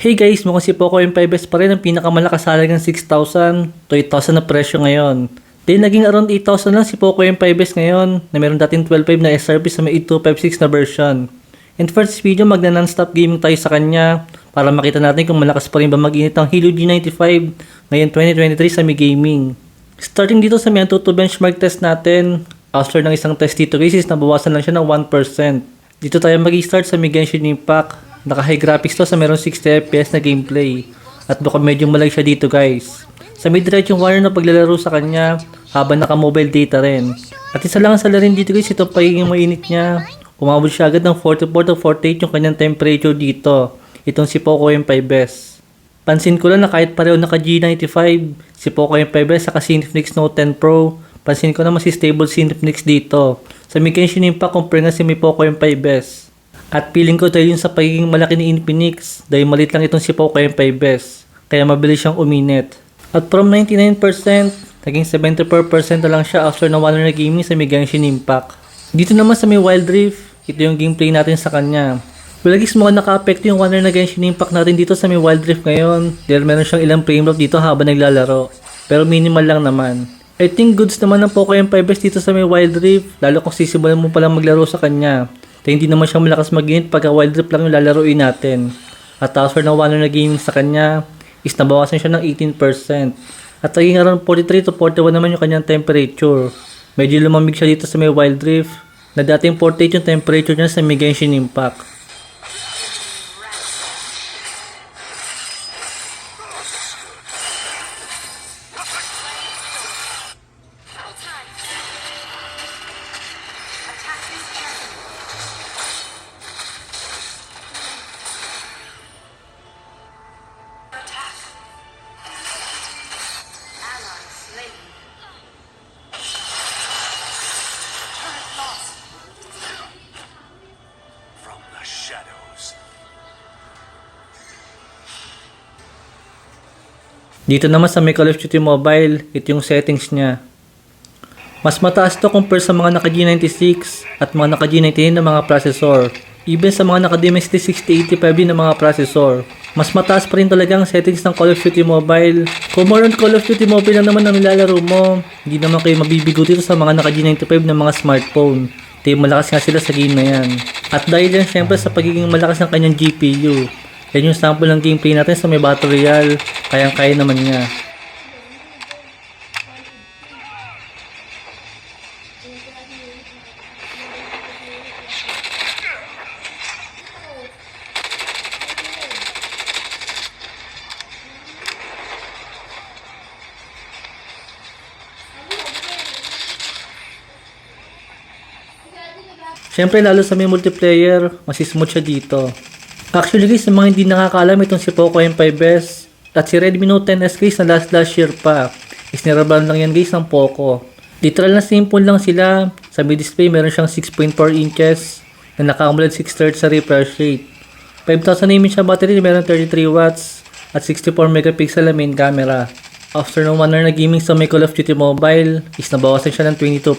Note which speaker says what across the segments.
Speaker 1: Hey guys, mukhang si Poco M5S pa rin ang pinakamalakas halagang 6,000 to 8,000 na presyo ngayon. Then naging around 8,000 lang si Poco M5S ngayon na meron dating 12.5 na SRP sa may 8256 na version. And for this video, magna non-stop gaming tayo sa kanya para makita natin kung malakas pa rin ba mag-init ang Hilo G95 ngayon 2023 sa Mi Gaming. Starting dito sa may Antutu benchmark test natin, after ng isang test dito guys is nabawasan lang siya ng 1%. Dito tayo mag-start sa Mi Genshin Impact. Naka-high graphics to sa meron 60 FPS na gameplay. At baka medyo malag siya dito guys. Sa mid-range yung wire na paglalaro sa kanya habang naka-mobile data rin. At isa lang ang salarin dito guys, ito pagiging mainit niya. Umabot siya agad ng 44 to 48 yung kanyang temperature dito. Itong si Poco M5S. Pansin ko lang na kahit pareho naka G95, si Poco M5S sa Cinepnix Note 10 Pro, pansin ko na mas stable Cinepnix dito. Sa Mi Genshin Impact compare nga si Mi Poco M5S. At feeling ko dahil yun sa pagiging malaki ni Infinix, dahil malit lang itong si Poco M5S, kaya mabilis siyang uminit. At from 99%, naging 74% na lang siya after na gaming sa may Genshin Impact. Dito naman sa may Wild Rift, ito yung gameplay natin sa kanya. Well, guys, mukhang naka-apekto yung Wonder na Genshin Impact natin dito sa may Wild Rift ngayon. Dahil meron siyang ilang frame drop dito habang naglalaro. Pero minimal lang naman. I think goods naman ng Poco M5S dito sa may Wild Rift, lalo kung sisimulan mo palang maglaro sa kanya. Dahil hindi naman siya malakas mag-init pagka Wild Rift lang yung lalaroin natin. At after ng Wonder na gaming sa kanya, is nabawasan siya ng 18%. At naging around 43 to 41 naman yung kanyang temperature. Medyo lumamig siya dito sa may Wild Rift, na dating 48 yung temperature niya sa may Genshin Impact. Dito naman sa may of Duty Mobile, ito yung settings niya. Mas mataas to compare sa mga naka G96 at mga naka G99 na mga processor. Even sa mga naka Dimensity 6085 din na mga processor. Mas mataas pa rin talaga ang settings ng Call of Duty Mobile. Kung more on Call of Duty Mobile lang naman ang nilalaro mo, hindi naman kayo mabibigo dito sa mga naka G95 na mga smartphone. Dahil malakas nga sila sa game na yan. At dahil yan syempre sa pagiging malakas ng kanyang GPU. Yan yung sample ng gameplay natin sa may Battle Royale. Kayang-kaya naman niya. Siyempre lalo sa may multiplayer, mas smooth siya dito. Actually guys, sa mga hindi nakakaalam itong si Poco M5S at si Redmi Note 10S guys na last last year pa. Is niraban lang yan guys ng Poco. Literal na simple lang sila. Sa may display meron siyang 6.4 inches na naka-AMOLED 6 Hz sa refresh rate. 5,000 mAh siya battery, meron 33 watts at 64 megapixel na main camera. After ng one hour na gaming sa may Call of Duty Mobile, is nabawasan siya ng 22%.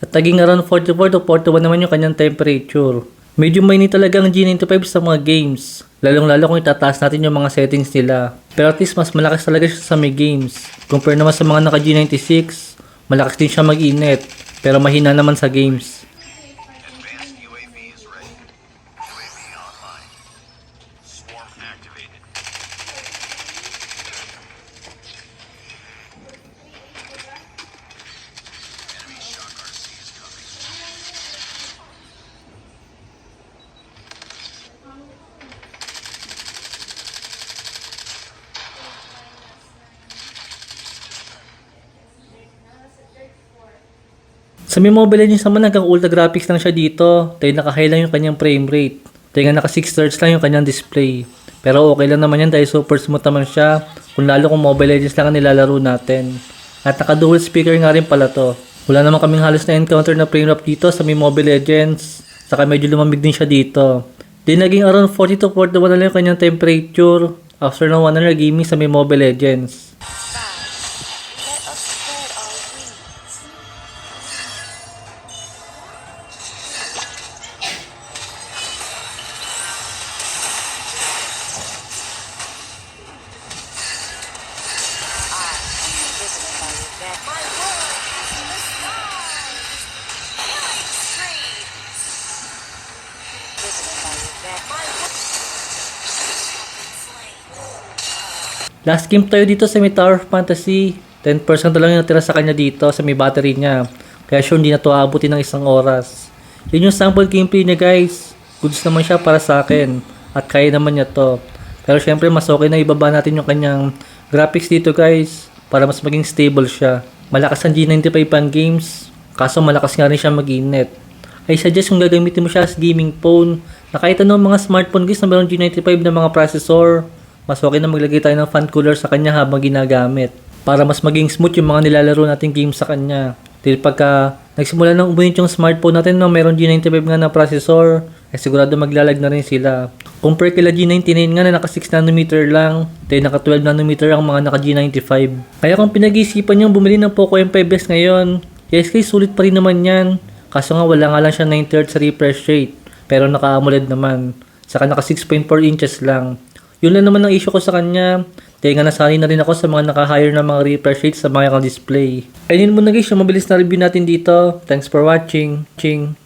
Speaker 1: At naging around 44 to 41 naman yung kanyang temperature. Medyo mainit talaga ang G95 sa mga games. Lalong lalo kung itataas natin yung mga settings nila. Pero at least mas malakas talaga siya sa may games. Compare naman sa mga naka G96, malakas din siya mag-init. Pero mahina naman sa games. Sa may Mobile Legends naman hanggang ultra graphics lang siya dito. Dahil naka-high lang yung kanyang frame rate. Dahil nga naka 6 Hz lang yung kanyang display. Pero okay lang naman yan dahil super smooth naman siya. Kung lalo kung Mobile Legends lang ang nilalaro natin. At naka dual speaker nga rin pala to. Wala naman kaming halos na encounter na frame drop dito sa may Mobile Legends. Saka medyo lumamig din siya dito. Then naging around 40 to 41 na lang yung kanyang temperature after ng 1 hour gaming sa may Mobile Legends. Last game tayo dito sa may Tower of Fantasy. 10% na lang yung natira sa kanya dito sa may battery niya. Kaya sure hindi na to aabutin ng isang oras. Yun yung sample gameplay niya guys. Goods naman siya para sa akin. At kaya naman niya to. Pero syempre mas okay na ibaba natin yung kanyang graphics dito guys. Para mas maging stable siya. Malakas ang G95 pang games. Kaso malakas nga rin siya mag-init. I suggest kung gagamitin mo siya as gaming phone. Na kahit anong mga smartphone guys na mayroong G95 na mga processor. Mas okay na maglagay tayo ng fan cooler sa kanya habang ginagamit. Para mas maging smooth yung mga nilalaro nating games sa kanya. Dahil pagka nagsimula nang umunit yung smartphone natin na mayroong G95 nga na processor, eh sigurado maglalag na rin sila. Compare kila G99 nga na naka 6 nanometer lang, dahil naka 12 nanometer ang mga naka G95. Kaya kung pinag-iisipan nyo bumili ng Poco M5s ngayon, yes guys, sulit pa rin naman yan. Kaso nga wala nga lang siya 90Hz refresh rate, pero naka AMOLED naman. Saka naka 6.4 inches lang. Yun lang naman ang issue ko sa kanya. Dahil nga nasanay na rin ako sa mga naka-higher na mga refresh rates sa mga display. Ayun muna guys, yung mabilis na review natin dito. Thanks for watching. Ching.